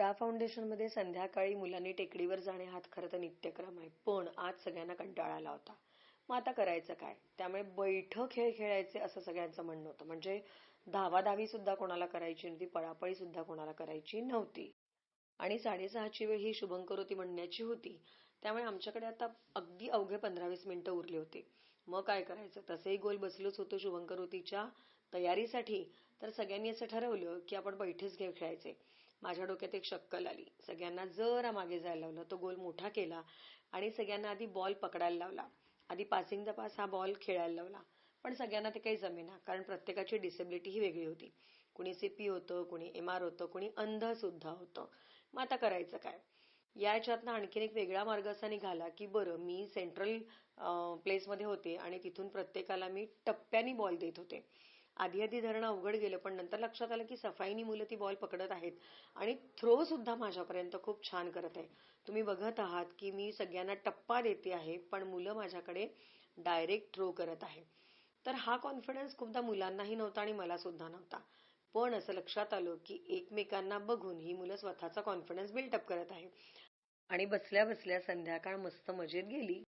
रा फाउंडेशनमध्ये संध्याकाळी मुलांनी टेकडीवर जाणे हात खरं तर नित्यक्रम आहे. पण आज सगळ्यांना कंटाळा आला होता. मग आता करायचं काय? त्यामुळे बैठ खेळ खेळायचे असं सगळ्यांचं म्हणणं होतं. म्हणजे धावाधावी सुद्धा कोणाला करायची नव्हती पळापळी सुद्धा कोणाला करायची नव्हती. आणि साडेसहाची वेळ ही शुभंकरोती म्हणण्याची होती. त्यामुळे आमच्याकडे आता अगदी अवघे पंधरा वीस मिनिटं उरली होती. मग काय करायचं? तसंही गोल बसलोच होतो शुभंकरोतीच्या तयारीसाठी. तर सगळ्यांनी असं ठरवलं की आपण बैठेच खेळ खेळायचे. माझ्या डोक्यात एक शक्कल आली. सगळ्यांना जरा मागे जायला लावलं. तो गोल मोठा केला आणि सगळ्यांना आधी बॉल पकडायला लावला. आधी पासिंग द पास हा बॉल खेळायला लावला. पण सगळ्यांना ते काही जमेना कारण प्रत्येकाची डिसेबिलिटी ही वेगळी होती. कुणी सीपी होतं कुणी एम आर होतं कुणी अंध सुद्धा होतं. मग आता करायचं काय? याच्यातनं आणखीन एक वेगळा मार्ग असा निघाला की बरं मी सेंट्रल प्लेसमध्ये होते आणि तिथून प्रत्येकाला मी टप्प्यानी बॉल देत होते. आधी आधी धरणं अवघड गेलं पण नंतर लक्षात आलं की सफाईनी मुलं ती बॉल पकडत आहेत आणि थ्रो सुद्धा माझ्यापर्यंत खूप छान करत आहे. तुम्ही बघत आहात की मी सगळ्यांना टप्पा देते आहे पण मुलं माझ्याकडे डायरेक्ट थ्रो करत आहे. तर हा कॉन्फिडन्स खूपदा मुलांनाही नव्हता आणि मला सुद्धा नव्हता. पण असं लक्षात आलं की एकमेकांना बघून ही मुलं स्वतःचा कॉन्फिडन्स बिल्डअप करत आहे आणि बसल्या बसल्या संध्याकाळ मस्त मजेत गेली.